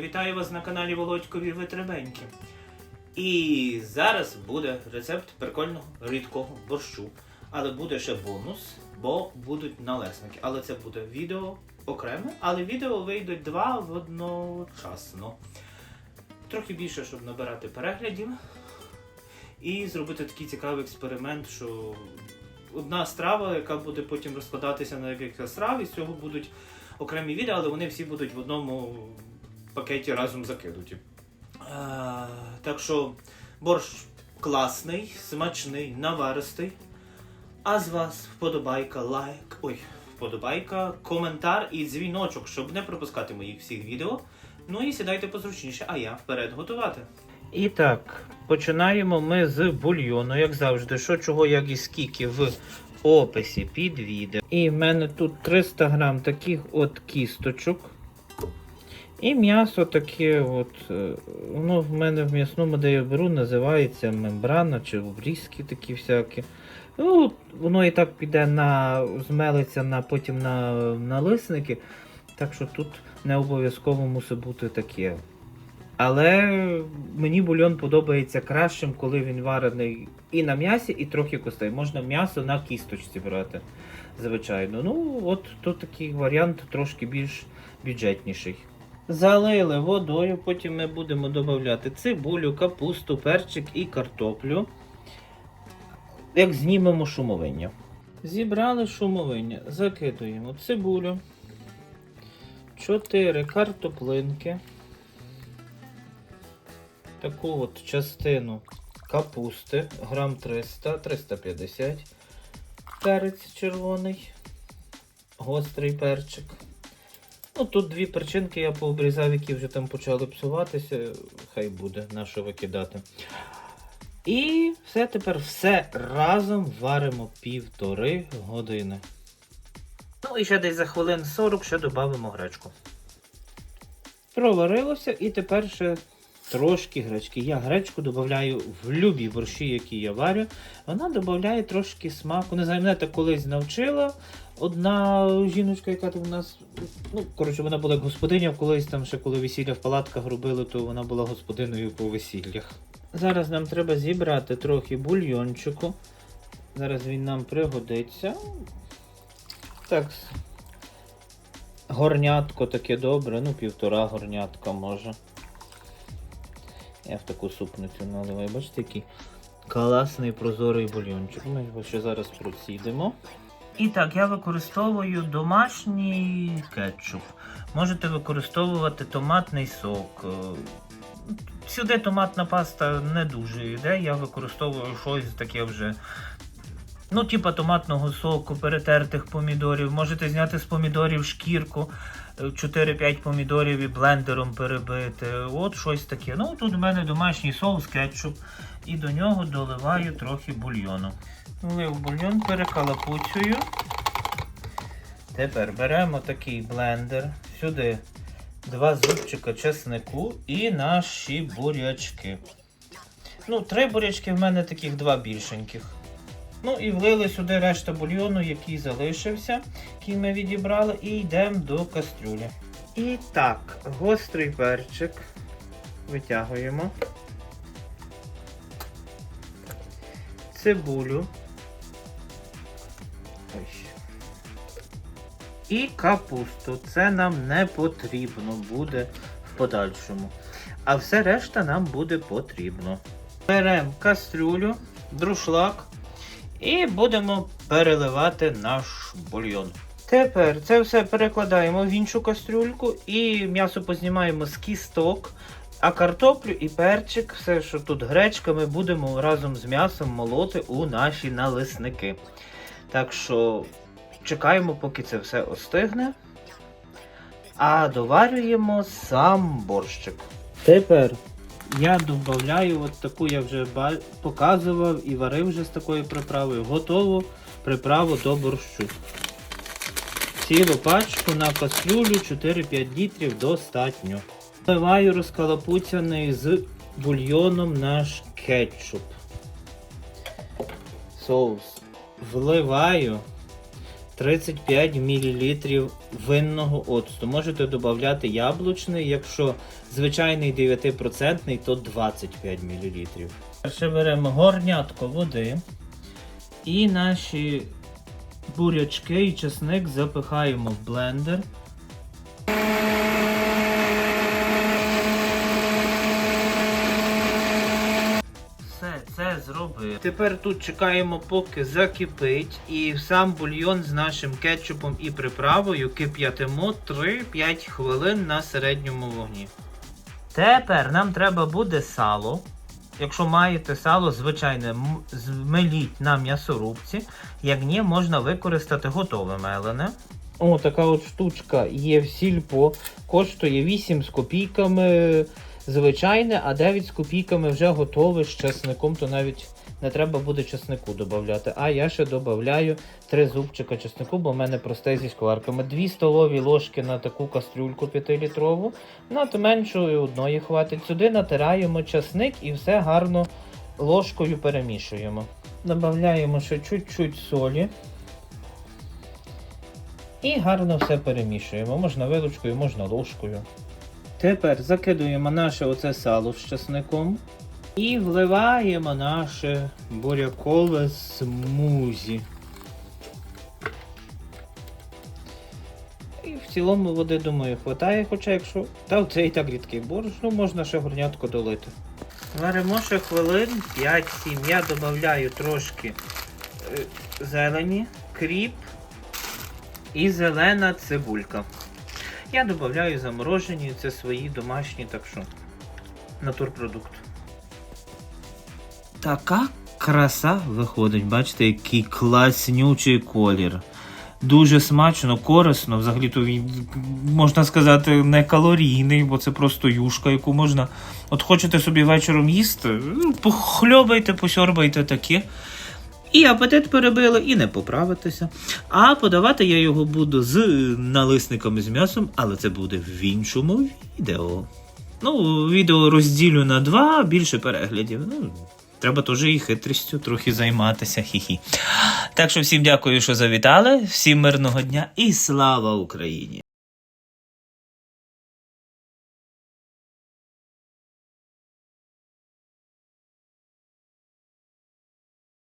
Вітаю вас на каналі Володькові Витребеньки. І зараз буде рецепт прикольного рідкого борщу. Але буде ще бонус, бо будуть налесники. Але це буде відео окреме, але відео вийдуть два в одночасно. Трохи більше, щоб набирати переглядів. І зробити такий цікавий експеримент, що одна страва, яка буде потім розкладатися на кілька страв, і з цього будуть окремі відео, але вони всі будуть в одному пакеті разом закинуті. Е, так що борщ класний, смачний, наваристий. А з вас вподобайка, лайк, ой, вподобайка, коментар і дзвіночок, щоб не пропускати моїх всіх відео. Ну і сідайте позручніше, а я вперед готувати. І так, починаємо ми з бульйону, як завжди, що чого, як і скільки в описі під відео. І в мене тут 300 грам таких от кісточок. І м'ясо таке, от, е, воно в мене в м'ясному, де я беру, називається мембрана чи обрізки такі всякі. Ну, воно і так піде на змелиться на, потім на налисники. Так що тут не обов'язково мусить бути таке. Але мені бульйон подобається кращим, коли він варений і на м'ясі, і трохи костей. Можна м'ясо на кісточці брати, звичайно. Ну, от тут такий варіант трошки більш бюджетніший. Залили водою, потім ми будемо додавати цибулю, капусту, перчик і картоплю. Як знімемо шумовиння. Зібрали шумовиння, закидуємо цибулю, 4 картоплинки, таку от частину капусти, грам 300-350, перець червоний, гострий перчик. Ну, тут дві перчинки я пообрізав, які вже там почали псуватися. Хай буде, на що викидати. І все тепер все разом варимо півтори години. Ну і ще десь за хвилин 40 ще додамо гречку. Проварилося і тепер ще трошки гречки. Я гречку додаю в любі борщі, які я варю. Вона додає трошки смаку. Не знаю, мене так колись навчила. Одна жіночка, яка там у нас, ну, коротше, вона була господиня колись там, ще коли весілля в палатках робили, то вона була господиною по весіллях. Зараз нам треба зібрати трохи бульйончику. Зараз він нам пригодиться. Так. Горнятко таке добре, ну півтора горнятка може. Я в таку супницю наливаю. Бачите, який класний прозорий бульйончик. Ми його ще зараз просідемо. І так, я використовую домашній кетчуп. Можете використовувати томатний сок. Е, Сюди томатна паста не дуже йде. Я використовую щось таке вже. Ну, типа томатного соку, перетертих помідорів. Можете зняти з помідорів шкірку, е, 4-5 помідорів і блендером перебити. От щось таке. Ну, тут у мене домашній соус, кетчуп. І до нього доливаю трохи бульйону. Влив бульйон, перекалапуцюю. Тепер беремо такий блендер. Сюди два зубчика чеснику і наші бурячки. Ну, три бурячки в мене таких два більшеньких. Ну і влили сюди решта бульйону, який залишився, який ми відібрали, і йдемо до кастрюлі. І так, гострий перчик витягуємо. Цибулю. І капусту. Це нам не потрібно буде в подальшому. А все решта нам буде потрібно. Беремо кастрюлю, друшлак і будемо переливати наш бульйон. Тепер це все перекладаємо в іншу кастрюльку і м'ясо познімаємо з кісток. А картоплю і перчик, все, що тут гречка, ми будемо разом з м'ясом молоти у наші налисники. Так що чекаємо, поки це все остигне. А доварюємо сам борщик. Тепер я додаю от таку, я вже показував і варив вже з такою приправою. Готову приправу до борщу. Цілу пачку на кастрюлю 4-5 літрів достатньо. Вливаю розкалапуцяний з бульйоном наш кетчуп. Соус. Вливаю 35 мл винного оцту. Можете додати яблучний, якщо звичайний 9%, то 25 мл. Перше беремо горнятко води і наші бурячки і чесник запихаємо в блендер. Це. Тепер тут чекаємо, поки закипить, і сам бульйон з нашим кетчупом і приправою кип'ятимо 3-5 хвилин на середньому вогні. Тепер нам треба буде сало. Якщо маєте сало, звичайне, змеліть на м'ясорубці. Як ні, можна використати готове мелене. О, така от штучка є в сільпо. Коштує 8 з копійками звичайне, а 9 з копійками вже готове з чесником, то навіть не треба буде чеснику додати. А я ще додаю 3 зубчика чеснику, бо в мене просте зі шкварками. 2 столові ложки на таку кастрюльку 5-літрову. На то меншої одної хватить. Сюди натираємо часник і все гарно ложкою перемішуємо. Додаємо ще чуть-чуть солі. І гарно все перемішуємо. Можна вилочкою, можна ложкою. Тепер закидуємо наше оце сало з часником і вливаємо наше бурякове смузі. І в цілому води, думаю, хватає, хоча якщо. Та це і так рідкий борщ, ну можна ще горнятко долити. Варимо ще хвилин 5-7. Я додаю трошки е, зелені, кріп і зелена цибулька. Я додаю заморожені, це свої домашні, так що натурпродукт. Така краса виходить, бачите, який класнючий колір. Дуже смачно, корисно. Взагалі то можна сказати, не калорійний, бо це просто юшка, яку можна. От хочете собі вечором їсти, ну, похльобайте, посьорбайте таке. І апетит перебили, і не поправитися. А подавати я його буду з налисниками з м'ясом, але це буде в іншому відео. Ну, відео розділю на два, більше переглядів. Ну, треба теж і хитрістю трохи займатися. Хі-хі. Так що всім дякую, що завітали. Всім мирного дня і слава Україні!